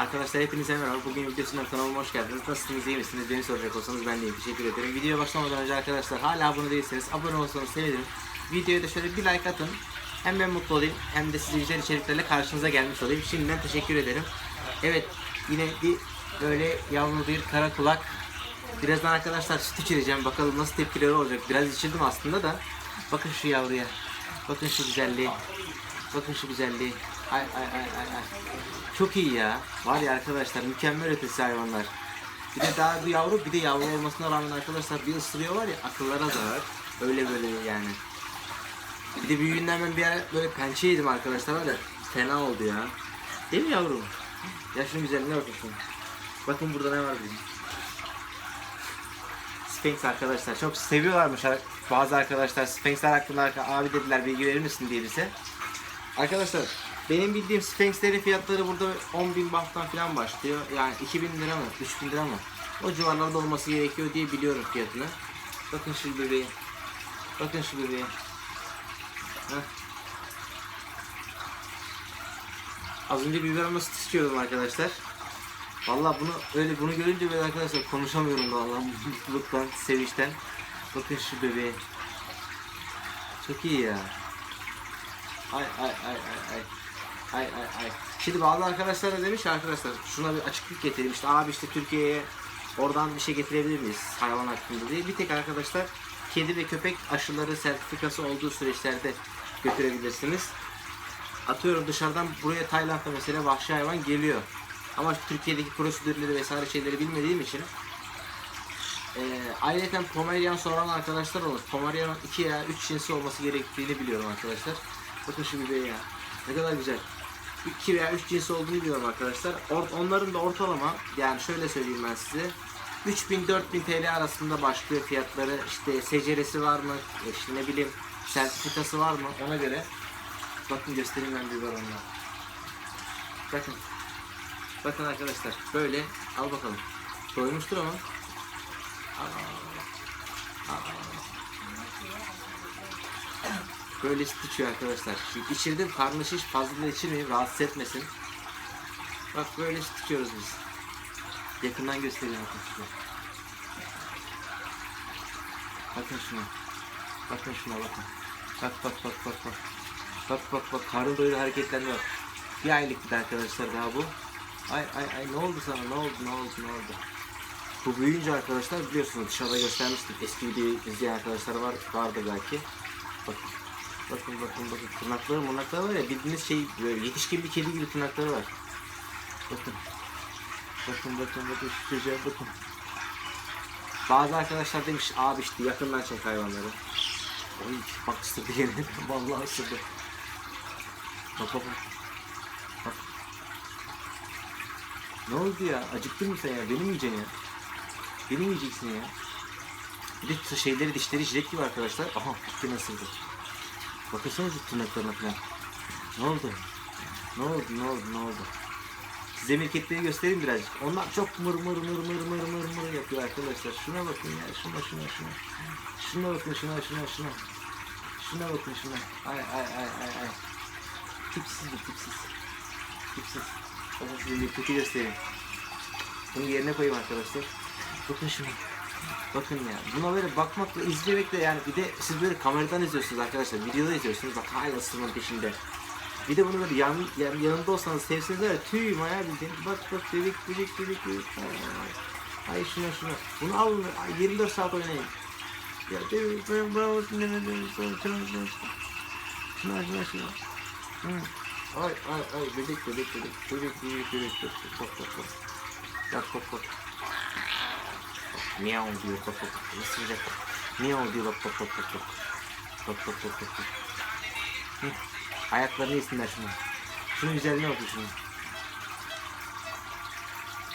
Arkadaşlar hepinize merhaba. Bugün videosundan kanalıma hoş geldiniz. Nasılsınız, iyi misiniz? Beni soracak olsanız ben de iyiyim. Teşekkür ederim. Videoya başlamadan önce arkadaşlar hala abone değilseniz abone olsanız sevinirim. Videoya da şöyle bir like atın. Hem ben mutlu olayım hem de size güzel içeriklerle karşınıza gelmiş olayım. Şimdiden teşekkür ederim. Evet yine bir böyle yavru bir kara kulak. Birazdan arkadaşlar süt içireceğim. Bakalım nasıl tepkileri olacak. Biraz içirdim aslında da. Bakın şu yavruya. Bakın şu güzelliği. Bakın şu güzelliği. Ay ay ay ay ay. Çok iyi ya. Var ya arkadaşlar mükemmel ötesi hayvanlar. Bir de daha bir yavru bir de yavru olmasına rağmen arkadaşlar bir ısırıyor var ya akıllara zarar. Öyle böyle yani. Bir de büyüğünden ben bir ara böyle pençe yedim arkadaşlar var ya. Fena oldu ya. Değil mi yavrum? Ya şunun güzelliğine bakın. Bakın burada ne var bizim. Sphinx arkadaşlar çok seviyorlarmış bazı arkadaşlar Sphinx'ler hakkında abi dediler bilgi verir misin diye bize. Arkadaşlar benim bildiğim Sphinx'lerin fiyatları burada 10.000 bahttan falan başlıyor. Yani 2000 lira mı 3000 lira mı? O civarlarda olması gerekiyor diye biliyorum fiyatını. Bakın şu bebeği. Bakın şu bebeği. Heh. Az önce biberonla süt içiyordum arkadaşlar. Vallahi bunu öyle bunu görünce böyle arkadaşlar konuşamıyorum da vallahi mutluluktan, sevinçten. Bakın şu bebeğe. Çok iyi ya. Ay ay ay ay ay. Ay ay ay. Şimdi bazı arkadaşlar da demiş arkadaşlar şuna bir açıklık getireyim işte abi işte Türkiye'ye oradan bir şey getirebilir miyiz hayvan hakkında diye. Bir tek arkadaşlar kedi ve köpek aşıları sertifikası olduğu süreçlerde götürebilirsiniz. Atıyorum dışarıdan buraya Tayland'da mesela vahşi hayvan geliyor. Ama Türkiye'deki prosedürleri vesaire şeyleri bilmediğim için e, ayrıca Pomerian soran arkadaşlar olur. Pomerian'ın 2 ya 3 cinsi olması gerektiğini biliyorum arkadaşlar. Bakın şu bebeği ya. Ne kadar güzel. 2 veya 3 cinsi olduğunu biliyorum arkadaşlar. Or- onların da ortalama yani şöyle söyleyeyim ben size. 3000-4000 TL arasında başlıyor fiyatları. İşte seceresi var mı? İşte ne bileyim sertifikası var mı? Ona göre bakın göstereyim ben bir onunla. Bakın. Bakın arkadaşlar böyle al bakalım. Doymuştur ama. Aa, aa. Böyle içiyor arkadaşlar. İçirdim karnı şiş fazla da rahatsız etmesin. Bak böyle içiyoruz biz. Yakından göstereyim arkadaşlar. Bakın şuna. Bakın şuna bakın. Bak bak bak bak bak. Bak bak bak karın doyuru hareketlenme bak. Bir aylık bir arkadaşlar daha bu. Ay ay ay ne oldu sana ne oldu ne oldu ne oldu. Bu büyüyünce arkadaşlar biliyorsunuz dışarıda göstermiştim. Eski videoyu izleyen arkadaşlar var vardı belki. Bakın. Bakın bakın bakın tırnakları mırnakları var ya bildiğiniz şey böyle yetişkin bir kedi gibi tırnakları var. Bakın. Bakın bakın bakın şu çocuğa bakın. Bazı arkadaşlar demiş abi işte yakından çek hayvanları. Oy bak ısırdı yine. Vallahi ısırdı. Bak bak bak. Bak. Ne oldu ya? Acıktın mı sen ya? Beni mi yiyeceksin ya? Beni mi yiyeceksin ya? Bir de şeyleri dişleri jilet gibi arkadaşlar. Aha gitti nasıldı? Bakırsanız şu tırnaklarına falan. Ne oldu? Ne oldu? Ne oldu? Ne oldu? Size mirketleri göstereyim birazcık. Onlar çok mır mır mır mır mır mır mır yapıyor arkadaşlar. Şuna bakın ya. Şuna şuna şuna. Şuna bakın şuna şuna şuna. Şuna bakın şuna. Ay ay ay ay ay. Tipsiz bu tipsiz. Tipsiz. Bakın size mirketi göstereyim. Bunu yerine koyayım arkadaşlar. Bakın şuna. Bakın ya buna böyle bakmakla izlemekle yani bir de siz böyle kameradan izliyorsunuz arkadaşlar videoda izliyorsunuz bak hala ısırmanın peşinde. Bir de bunu böyle yan, yan, yanında olsanız sevseniz var tüy maya bildiğin bak bak bebek bebek bebek bebek ay, şuna şuna bunu alın ay, 24 saat oynayın. Ya bebek ben bravo şuna şuna şuna şuna. Ay ay ay bebek bebek bebek bebek bebek bebek bebek bak bak bak bak bak Miau diyor bak bak bak ısıracak Miau diyor bak bak bak bak bak Bak bak bak bak bak Hı. Ayaklarını yesinler şunu Şunun güzelliğine bakın şunu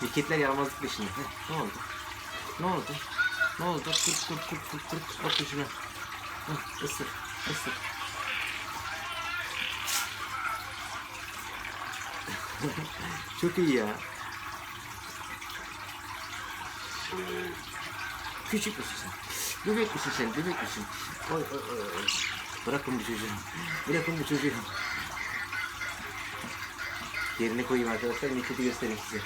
Hareketler yaramazlık peşinde Heh, Ne oldu? Ne oldu? Ne oldu? Kırt kırt kırt kırt kırt Bakın şuna Heh, ısır ısır Çok iyi ya Küçük müsün sen? Bebek misin sen? Bebek misin? Oy oy oy. oy. Bırakın bu çocuğu. Bırakın bu çocuğu. Yerine koyayım arkadaşlar. Niketi göstereyim size.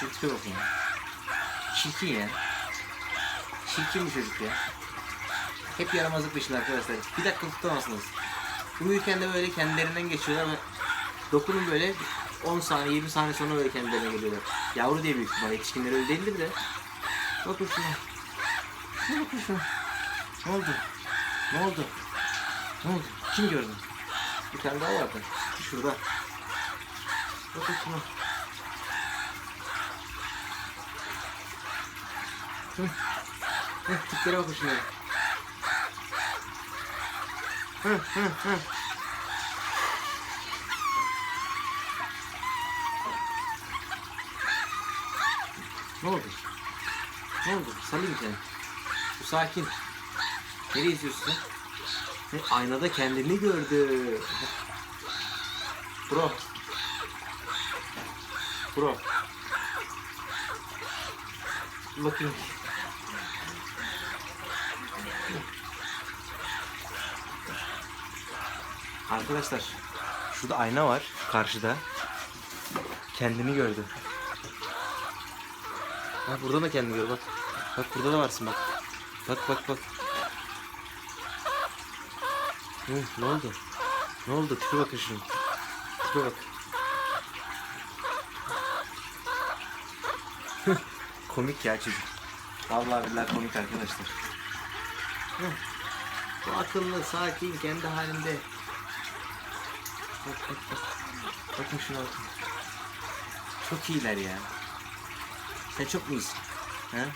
Şu tipe bakın ya. Çirkin ya. Çirkin bir çocuk ya. Hep yaramazlık peşinde arkadaşlar. Bir dakika tutamazsınız. Uyurken de böyle kendilerinden geçiyorlar ve dokunun böyle 10 saniye 20 saniye sonra böyle kendilerine geliyorlar. Yavru diye büyük ihtimalle yetişkinler öyle değildir de. Bakın şuna. Ne bakın şuna. Ne oldu? Ne oldu? Ne oldu? Kim gördü? Bir tane daha vardı. Şurada. Bakın şuna. Hı, tiplere bakın şunlara. Hı hı hı. Ne oldu? Ne oldu? Salayım seni. Bu sakin. Nereye izliyorsun? Ne, aynada kendini gördü. Bro. Bro. Bakayım. Arkadaşlar şurada ayna var karşıda. Kendini gördü. Ha burada da kendini gör bak. Bak burada da varsın bak. Bak bak bak. Hı, ne oldu? Ne oldu? Tipe bakın şunun. Tipe bak. komik ya çocuk. Vallahi billahi komik arkadaşlar. Bu akıllı, sakin, kendi halinde. Bak bak bak. Bakın şuna bakın. Çok iyiler ya. Sen çok mu iyisin? He?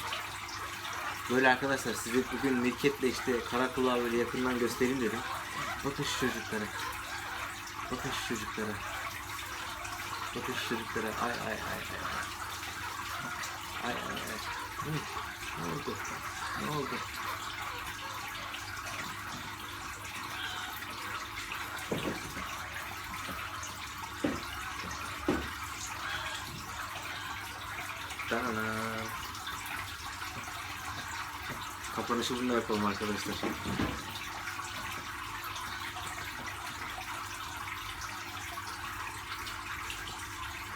Böyle arkadaşlar size bugün Mirket'le işte Karakulağı böyle yakından göstereyim dedim. Bakın şu çocuklara. Bakın şu çocuklara. Bakın şu çocuklara. Ay ay ay ay. Ay ay ay. Ne oldu? Ne oldu? Dana. Kapanışı bununla yapalım arkadaşlar.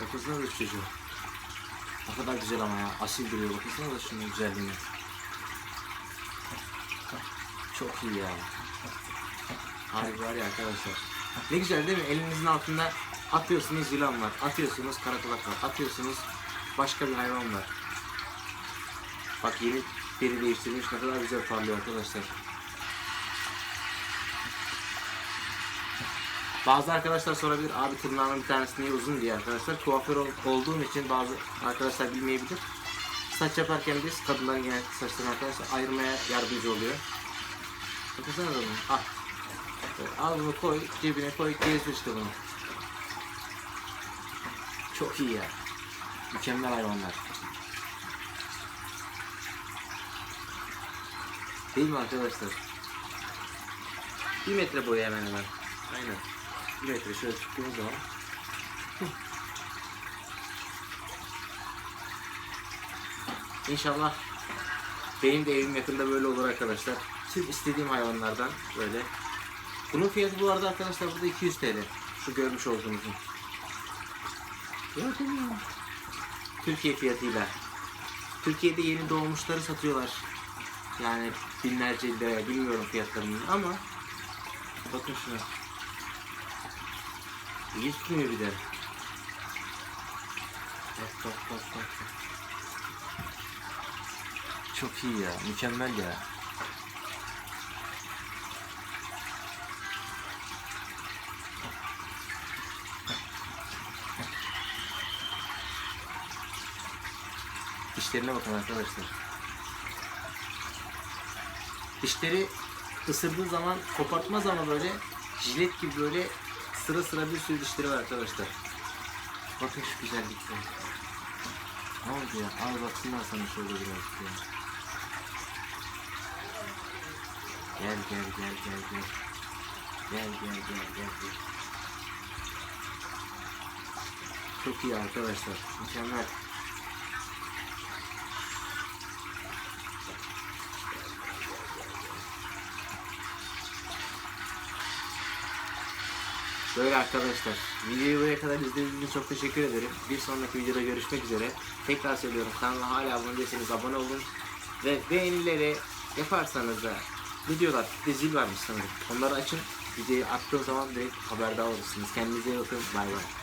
Bakırsana da şu çocuğa. Ne kadar güzel ama ya. Asil duruyor. Bakırsana da şunun güzelliğine. Çok iyi ya. Harbi var ya arkadaşlar. Ne güzel değil mi? Elinizin altında atıyorsunuz yılan var. Atıyorsunuz karakulak var. Atıyorsunuz başka bir hayvan var. Bak yeni deri değiştirmiş ne kadar güzel parlıyor arkadaşlar. Bazı arkadaşlar sorabilir abi tırnağının bir tanesi niye uzun diye arkadaşlar. Kuaför ol- olduğum için bazı arkadaşlar bilmeyebilir. Saç yaparken biz kadınların genellikle saçlarını arkadaşlar ayırmaya yardımcı oluyor. Bakın da bunu. Al. Böyle Al bunu koy cebine koy gezdir işte bunu. Çok iyi ya. Mükemmel hayvanlar. Değil mi arkadaşlar? Bir metre boyu hemen hemen. Aynen. Bir metre şöyle tuttuğumuz zaman. İnşallah benim de evim yakında böyle olur arkadaşlar. Tüm istediğim hayvanlardan böyle. Bunun fiyatı bu arada arkadaşlar burada 200 TL. Şu görmüş olduğunuzun. Mü? Türkiye fiyatıyla. Türkiye'de yeni doğmuşları satıyorlar. Yani binlerce liraya bilmiyorum fiyatlarını ama bakın şuna. İyi tutmuyor bir de. Bak bak bak bak. Çok iyi ya, mükemmel ya. Dişlerine bakın arkadaşlar. Dişleri ısırdığı zaman kopartmaz ama böyle jilet gibi böyle sıra sıra bir sürü dişleri var arkadaşlar. Bakın şu güzellikle. Ne oldu ya? Al baksınlar sana şöyle birazcık ya. Gel gel gel gel gel. Gel gel gel gel. gel. Çok iyi arkadaşlar. Mükemmel. Böyle arkadaşlar. Videoyu buraya kadar izlediğiniz için çok teşekkür ederim. Bir sonraki videoda görüşmek üzere. Tekrar söylüyorum kanala hala abone değilseniz abone olun. Ve beğenileri yaparsanız da videolar bir zil varmış sanırım. Onları açın. Videoyu attığım zaman direkt haberdar olursunuz. Kendinize iyi bakın. Bay bay.